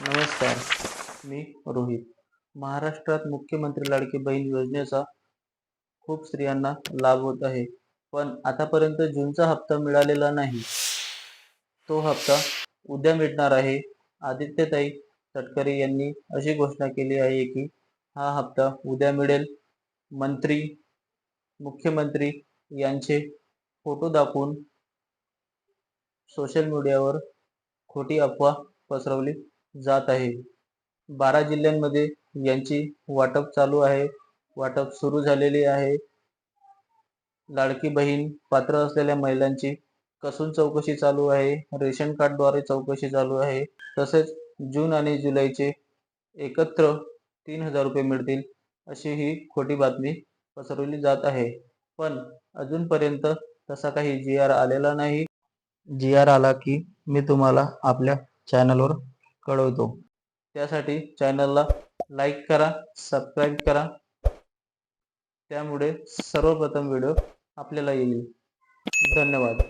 नमस्कार मी रोहित. महाराष्ट्रात मुख्यमंत्री लाडकी बहीण योजनेचा खूप स्त्रियांना लाभ होत आहे पण आतापर्यंत जूनचा हप्ता मिळालेला नाही. तो हप्ता उद्या मिळणार आहे. आदित्यताई तटकरे यांनी अशी घोषणा केली आहे की हा हप्ता उद्या मिळेल. मंत्री मुख्यमंत्री यांचे फोटो दाखवून सोशल मीडियावर खोटी अफवा पसरवली. जात आहे. बारा जिल्ह्यांमध्ये यांची वाटप चालू आहे. वाटप सुरू झालेली आहे. लाडकी बहीण पात्र असलेल्या महिलांची कसून चौकशी चालू आहे. रेशन कार्डद्वारे चौकशी चालू आहे. तसेच जून आणि जुलैचे एकत्र तीन हजार रुपये मिळतील अशी ही खोटी बातमी पसरवली जात आहे. पण अजूनपर्यंत तसा काही जी आर आलेला नाही. जी आर आला की मी तुम्हाला आपल्या चॅनलवर कळवतो. त्यासाठी चॅनलला लाईक करा सबस्क्राईब करा. त्यामुळे सर्वप्रथम व्हिडिओ आपल्याला येईल. धन्यवाद.